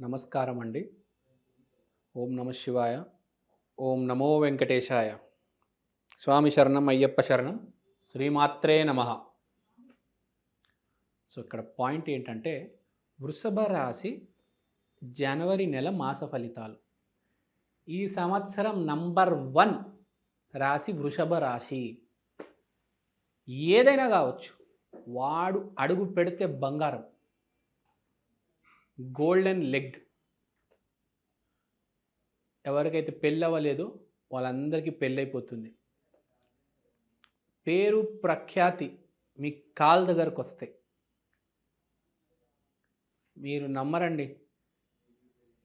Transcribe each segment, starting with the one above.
నమస్కారం అండి ఓం నమ శివాయ. ఓం నమో వెంకటేశాయ. స్వామి శరణం అయ్యప్ప శరణం. శ్రీమాత్రే నమ. సో ఇక్కడ పాయింట్ ఏంటంటే వృషభ రాశి జనవరి నెల మాస ఫలితాలు. ఈ సంవత్సరం నంబర్ వన్ రాశి వృషభ రాశి. ఏదైనా కావచ్చు వాడు అడుగు పెడితే బంగారం. Golden leg. ఎవరికైతే పెళ్ళి అవ్వలేదో వాళ్ళందరికీ పెళ్ళైపోతుంది పేరు ప్రఖ్యాతి మీ కాల్ దగ్గరకు వస్తాయి మీరు నమ్మరండి.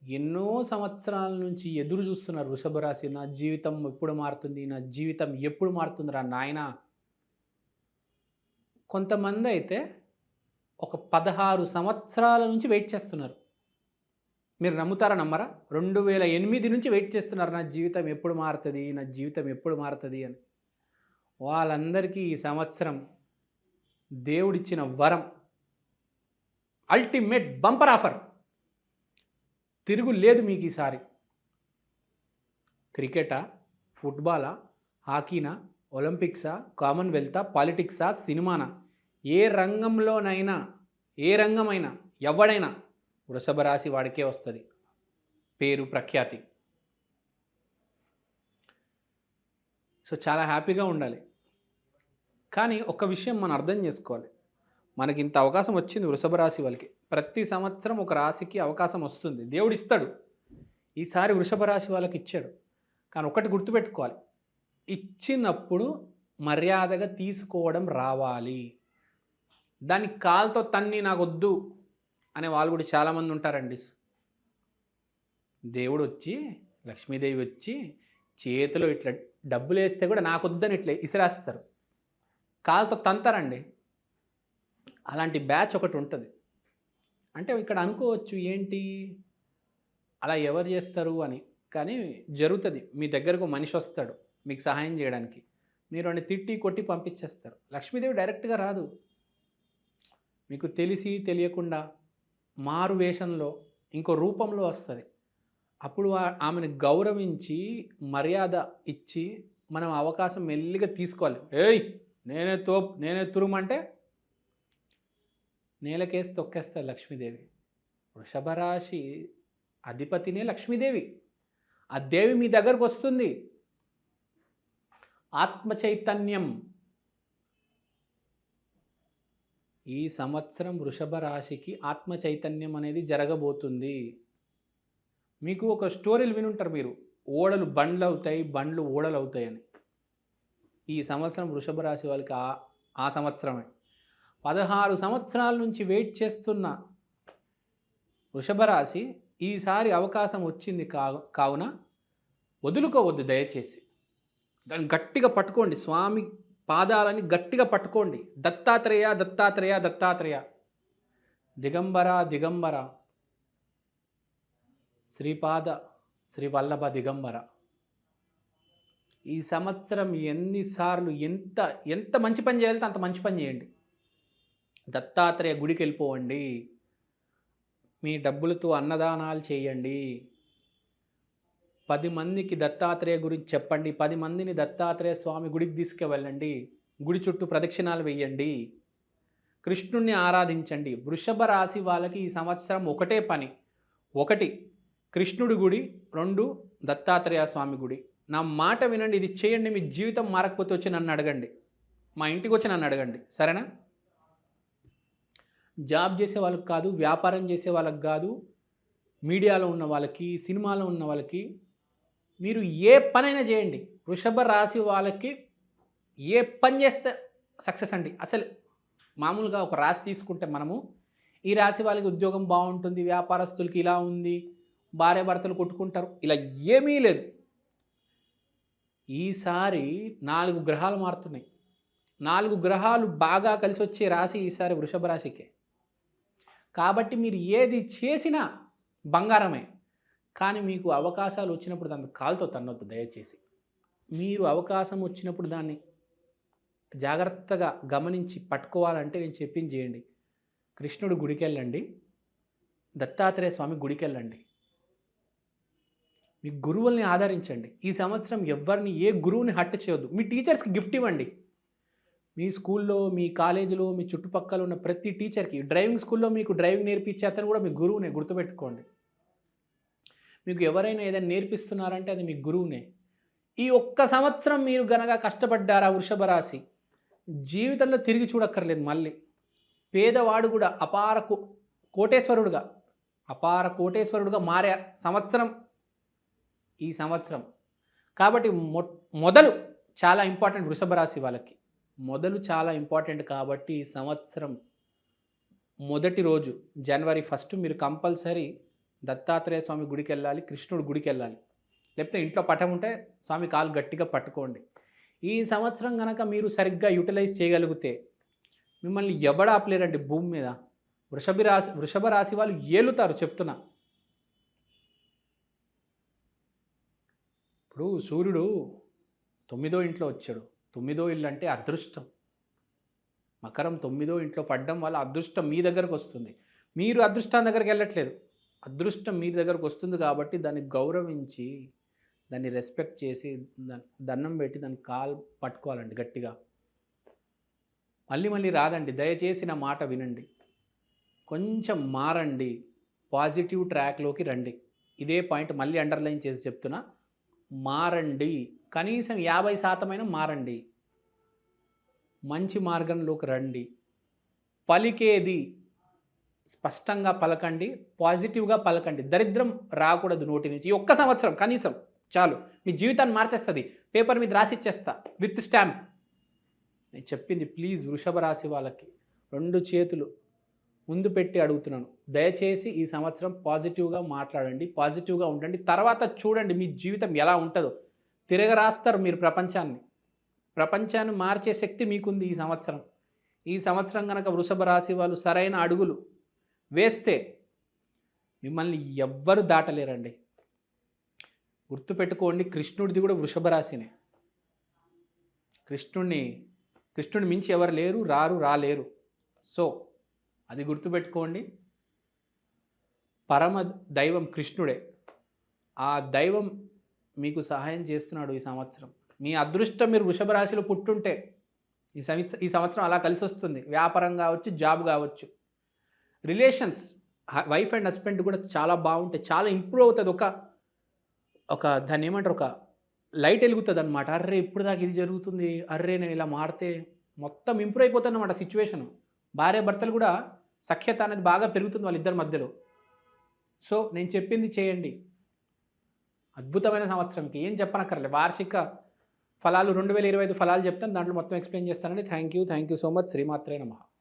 ఎన్నో సంవత్సరాల నుంచి ఎదురు చూస్తున్నారు వృషభ రాశి నా జీవితం ఎప్పుడు మారుతుంది నా జీవితం ఎప్పుడు మారుతుంది రా నాయన? కొంతమంది అయితే ఒక పదహారు సంవత్సరాల నుంచి వెయిట్ చేస్తున్నారు. మీరు నమ్ముతారా నమ్మరా? రెండు వేల ఎనిమిది నుంచి వెయిట్ చేస్తున్నారు నా జీవితం ఎప్పుడు మారుతుంది నా జీవితం ఎప్పుడు మారుతుంది అని. వాళ్ళందరికీ ఈ సంవత్సరం దేవుడిచ్చిన వరం అల్టిమేట్ బంపర్ ఆఫర్ తిరుగు లేదు మీకు ఈసారి. క్రికెటా ఫుట్బాలా హాకీనా ఒలింపిక్సా కామన్వెల్తా పాలిటిక్సా సినిమానా? ఏ రంగంలోనైనా ఏ రంగమైనా ఎవడైనా వృషభ రాశి వాడికే వస్తుంది. పేరు ప్రఖ్యాతి. సో చాలా హ్యాపీగా ఉండాలి. కానీ ఒక విషయం మనం అర్థం చేసుకోవాలి. మనకి ఇంత అవకాశం వచ్చింది వృషభ రాశి వాళ్ళకి. ప్రతి సంవత్సరం ఒక రాశికి అవకాశం వస్తుంది. దేవుడు ఇస్తాడు. ఈసారి వృషభ రాశి వాళ్ళకి ఇచ్చాడు. కానీ ఒకటి గుర్తుపెట్టుకోవాలి. ఇచ్చినప్పుడు మర్యాదగా తీసుకోవడం రావాలి. దాన్ని కాలుతో తన్ని నాకు వద్దు అనే వాళ్ళు కూడా చాలామంది ఉంటారండి. దేవుడు వచ్చి లక్ష్మీదేవి వచ్చి చేతిలో ఇట్లా డబ్బులు వేస్తే కూడా నాకు వద్దని ఇట్లా ఇసిరేస్తారు. కాలుతో తంతారండి. అలాంటి బ్యాచ్ ఒకటి ఉంటుంది. అంటే ఇక్కడ అనుకోవచ్చు ఏంటి? అలా ఎవరు చేస్తారు అని. కానీ జరుగుతుంది. మీ దగ్గరకు మనిషి వస్తాడు మీకు సహాయం చేయడానికి. మీరు వాడిని తిట్టి కొట్టి పంపించేస్తారు. లక్ష్మీదేవి డైరెక్ట్గా రాదు. మీకు తెలిసి తెలియకుండా మారు వేషంలో ఇంకో రూపంలో వస్తుంది. అప్పుడు ఆమెను గౌరవించి మర్యాద ఇచ్చి మనం అవకాశం మెల్లిగా తీసుకోవాలి. ఏయ్! నేనే తో నేనే తురుమంటే? నేలకేసి తొక్కేస్తారు లక్ష్మీదేవి. వృషభరాశి అధిపతినే లక్ష్మీదేవి. ఆ దేవి మీ దగ్గరకు వస్తుంది. ఆత్మ చైతన్యం ఈ సంవత్సరం వృషభ రాశికి ఆత్మ చైతన్యం అనేది జరగబోతుంది. మీకు ఒక స్టోరీలు వినుంటారు మీరు. ఓడలు బండ్లు అవుతాయి బండ్లు ఓడలు అవుతాయి అని ఈ సంవత్సరం వృషభ రాశి వాళ్ళకి ఆ ఆ సంవత్సరమే. పదహారు సంవత్సరాల నుంచి వెయిట్ చేస్తున్న వృషభ రాశి ఈసారి అవకాశం వచ్చింది కా కావున వదులుకోవద్దు దయచేసి. దాన్ని గట్టిగా పట్టుకోండి. స్వామి పాదాలని గట్టిగా పట్టుకోండి. దత్తాత్రేయ దత్తాత్రేయ దత్తాత్రేయ. దిగంబర దిగంబర. శ్రీపాద శ్రీవల్లభ దిగంబర. ఈ సంవత్సరం ఎన్నిసార్లు ఎంత ఎంత మంచి పని చేయాలితే అంత మంచి పని చేయండి. దత్తాత్రేయ గుడికి వెళ్ళిపోవండి మీ డబ్బులతో అన్నదానాలు చేయండి. పది మందికి దత్తాత్రేయ గురించి చెప్పండి. పది మందిని దత్తాత్రేయ స్వామి గుడికి తీసుకువెళ్ళండి గుడి చుట్టూ ప్రదక్షిణాలు వేయండి. కృష్ణుణ్ణి ఆరాధించండి. వృషభ రాశి వాళ్ళకి ఈ సంవత్సరం ఒకటే పని. ఒకటి కృష్ణుడి గుడి. రెండు దత్తాత్రేయ స్వామి గుడి. నా మాట వినండి. ఇది చేయండి. మీ జీవితం మారకపోతే వచ్చి నన్ను అడగండి. మా ఇంటికి వచ్చి నన్ను అడగండి. సరేనా? జాబ్ చేసే వాళ్ళకి కాదు వ్యాపారం చేసే వాళ్ళకి కాదు మీడియాలో ఉన్న వాళ్ళకి సినిమాలో ఉన్న వాళ్ళకి మీరు ఏ పనైనా చేయండి. వృషభ రాశి వాళ్ళకి ఏ పని చేస్తే సక్సెస్ అండి. అసలు మామూలుగా ఒక రాశి తీసుకుంటే మనము ఈ రాశి వాళ్ళకి ఉద్యోగం బాగుంటుంది వ్యాపారస్తులకి ఇలా ఉంది భార్య భర్తలు కొట్టుకుంటారు ఇలా ఏమీ లేదు. ఈసారి నాలుగు గ్రహాలు మారుతున్నాయి. నాలుగు గ్రహాలు బాగా కలిసి వచ్చే రాశి ఈసారి వృషభ రాశికే. కాబట్టి మీరు ఏది చేసినా బంగారమే. కానీ మీకు అవకాశాలు వచ్చినప్పుడు దాన్ని కాలుతో తన్నొద్దు దయచేసి. మీరు అవకాశం వచ్చినప్పుడు దాన్ని జాగ్రత్తగా గమనించి పట్టుకోవాలంటే నేను చెప్పింది చేయండి. కృష్ణుడు గుడికెళ్ళండి. దత్తాత్రేయ స్వామి గుడికెళ్ళండి. మీ గురువుల్ని ఆదరించండి. ఈ సంవత్సరం ఎవరిని ఏ గురువుని హట్ట చేయొద్దు. మీ టీచర్స్కి గిఫ్ట్ ఇవ్వండి. మీ స్కూల్లో మీ కాలేజీలో మీ చుట్టుపక్కల ఉన్న ప్రతి టీచర్కి డ్రైవింగ్ స్కూల్లో మీకు డ్రైవింగ్ నేర్పించే అతను కూడా మీ గురువుని గుర్తుపెట్టుకోండి. మీకు ఎవరైనా ఏదైనా నేర్పిస్తున్నారంటే అది మీ గురువునే. ఈ ఒక్క సంవత్సరం మీరు గనక కష్టపడ్డారా వృషభ రాశి జీవితంలో తిరిగి చూడక్కర్లేదు మళ్ళీ. పేదవాడు కూడా అపార కో కోటేశ్వరుడుగా అపార కోటేశ్వరుడుగా మారే సంవత్సరం ఈ సంవత్సరం. కాబట్టి మొ మొదలు చాలా ఇంపార్టెంట్ వృషభ రాశి వాళ్ళకి. మొదలు చాలా ఇంపార్టెంట్ కాబట్టి ఈ సంవత్సరం మొదటి రోజు జనవరి ఫస్ట్ మీరు కంపల్సరీ దత్తాత్రేయ స్వామి గుడికి వెళ్ళాలి కృష్ణుడు గుడికి వెళ్ళాలి లేకపోతే ఇంట్లో పటం ఉంటే స్వామి కాలు గట్టిగా పట్టుకోండి. ఈ సంవత్సరం కనుక మీరు సరిగ్గా యూటిలైజ్ చేయగలిగితే మిమ్మల్ని ఎవడాపలేరండి భూమి మీద? వృషభ రాశి వృషభ రాశి వాళ్ళు ఏలుతారు చెప్తున్నా. ఇప్పుడు సూర్యుడు తొమ్మిదో ఇంట్లో వచ్చాడు. తొమ్మిదో ఇల్లు అంటే అదృష్టం. మకరం తొమ్మిదో ఇంట్లో పడ్డం వల్ల అదృష్టం మీ దగ్గరకు వస్తుంది. మీరు అదృష్టం దగ్గరికి వెళ్ళట్లేదు. అదృష్టం మీ దగ్గరకు వస్తుంది కాబట్టి దాన్ని గౌరవించి దాన్ని రెస్పెక్ట్ చేసి దండం పెట్టి దాన్ని కాల్ పట్టుకోవాలండి గట్టిగా. మళ్ళీ మళ్ళీ రాదండి దయచేసి నా మాట వినండి. కొంచెం మారండి పాజిటివ్ ట్రాక్లోకి రండి. ఇదే పాయింట్ మళ్ళీ అండర్లైన్ చేసి చెప్తున్నా. మారండి కనీసం యాభై శాతమైన మారండి. మంచి మార్గంలోకి రండి. పలికేది స్పష్టంగా పలకండి పాజిటివ్గా పలకండి. దరిద్రం రాకూడదు నోటి నుంచి. ఈ ఒక్క సంవత్సరం కనీసం చాలు. మీ జీవితాన్ని మార్చేస్తుంది. పేపర్ మీద రాసిచ్చేస్తా. With stamp. నేను చెప్పింది ప్లీజ్ వృషభ రాశి వాళ్ళకి. రెండు చేతులు ముందు పెట్టి అడుగుతున్నాను. దయచేసి ఈ సంవత్సరం పాజిటివ్గా మాట్లాడండి. పాజిటివ్గా ఉండండి. తర్వాత చూడండి మీ జీవితం ఎలా ఉంటుందో. తిరగరాస్తారు మీరు ప్రపంచాన్ని. ప్రపంచాన్ని మార్చే శక్తి మీకుంది ఈ సంవత్సరం. ఈ సంవత్సరం కనుక వృషభ రాశి వాళ్ళు సరైన అడుగులు వేస్తే మిమ్మల్ని ఎవ్వరు దాటలేరండి. గుర్తుపెట్టుకోండి కృష్ణుడిది కూడా వృషభ రాశినే. కృష్ణుడిని కృష్ణుడిని మించి ఎవరు లేరు రారు రాలేరు. సో అది గుర్తుపెట్టుకోండి. పరమ దైవం కృష్ణుడే. ఆ దైవం మీకు సహాయం చేస్తున్నాడు ఈ సంవత్సరం. మీ అదృష్టం మీరు వృషభ రాశిలో పుట్టుంటే ఈ సంవత్సరం ఈ సంవత్సరం అలా కలిసి వస్తుంది వ్యాపారం కావచ్చు జాబ్ కావచ్చు. రిలేషన్స్ వైఫ్ అండ్ హస్బెండ్ కూడా చాలా బాగుంటాయి చాలా ఇంప్రూవ్ అవుతుంది. ఒక ఒక దాన్ని ఏమంటారు? ఒక లైట్ వెలుగుతుంది అనమాట అర్రే ఇప్పుడు దాకా ఇది జరుగుతుంది. అర్రే నేను ఇలా మారితే మొత్తం ఇంప్రూవ్ అయిపోతుంది అనమాట సిచ్యువేషన్. భార్య భర్తలు కూడా సఖ్యత అనేది బాగా పెరుగుతుంది వాళ్ళిద్దరి మధ్యలో. సో నేను చెప్పింది చేయండి. అద్భుతమైన సంవత్సరంకి. ఏం చెప్పనక్కర్లే. వార్షిక ఫలాలు రెండు వేల ఇరవై ఐదు ఫలాలు చెప్తాను. దాంట్లో మొత్తం ఎక్స్ప్లెయిన్ చేస్తానండి thank you. Thank you so much. శ్రీమాత్రే నమః.